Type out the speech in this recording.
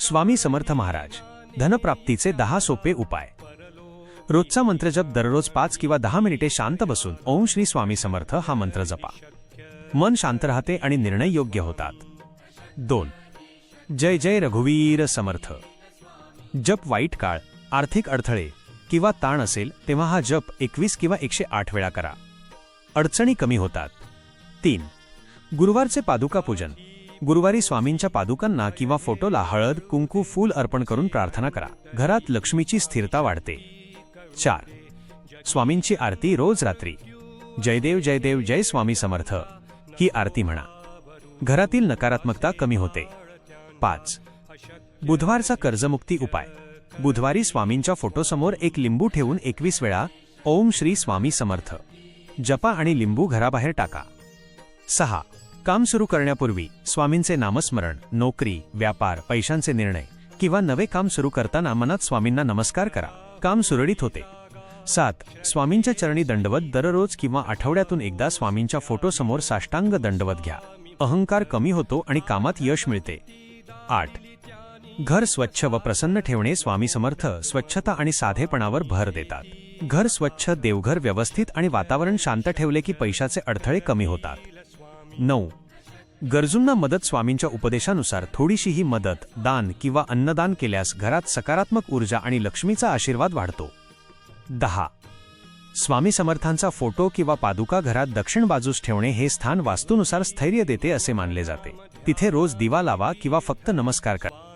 स्वामी समर्थ महाराज धनप्राप्तीचे दहा सोपे उपाय. रोजचा मंत्रजप दररोज पाच किंवा दहा मिनिटे शांत बसून ओम श्री स्वामी समर्थ हा मंत्र जपा. मन शांत राहते आणि निर्णय योग्य होतात. दोन. जय जय रघुवीर समर्थ. जप वाईट काळ आर्थिक अडथळे किंवा ताण असेल तेव्हा हा जप एकवीस किंवा एकशे आठ वेळा करा. अडचणी कमी होतात. तीन. गुरुवारचे पादुका पूजन. गुरुवारी स्वामींच्या पादुकांना किंवा फोटोला हळद कुंकू फूल अर्पण करून प्रार्थना करा. घरात लक्ष्मीची स्थिरता वाढते. चार. स्वामींची आरती रोज रात्री. जयदेव जयदेव जय स्वामी समर्थ. ही आरती म्हणा. घरातील नकारात्मकता कमी होते. पाच. बुधवारचा कर्जमुक्ती उपाय. बुधवारी स्वामींच्या फोटोसमोर एक लिंबू ठेवून एकवीस वेळा ओम श्री स्वामी समर्थ. जपा आणि लिंबू घराबाहेर टाका. सहा. काम सुरू करण्यापूर्वी स्वामींचे नामस्मरण नोकरी व्यापार पैशांचे निर्णय किंवा नवे काम सुरू करताना मनात स्वामींना नमस्कार करा. काम सुरळीत होते. सात स्वामींच्या चरणी दंडवत दररोज किंवा आठवड्यातून एकदा स्वामींच्या फोटोसमोर साष्टांग दंडवत घ्या. अहंकार कमी होतो आणि कामात यश मिळते. आठ घर स्वच्छ व प्रसन्न ठेवणे स्वामी समर्थ स्वच्छता आणि साधेपणावर भर देतात. घर स्वच्छ देवघर व्यवस्थित आणि वातावरण शांत ठेवले की पैशाचे अडथळे कमी होतात. नऊ. गरजूंना मदत स्वामींच्या उपदेशानुसार थोडीशीही मदत दान किंवा अन्नदान केल्यास घरात सकारात्मक ऊर्जा आणि लक्ष्मीचा आशीर्वाद वाढतो. दहा. स्वामी समर्थांचा फोटो किंवा पादुका घरात दक्षिण बाजूस ठेवणे हे स्थान वास्तूनुसार स्थैर्य देते असे मानले जाते. तिथे रोज दिवा लावा किंवा फक्त नमस्कार करा.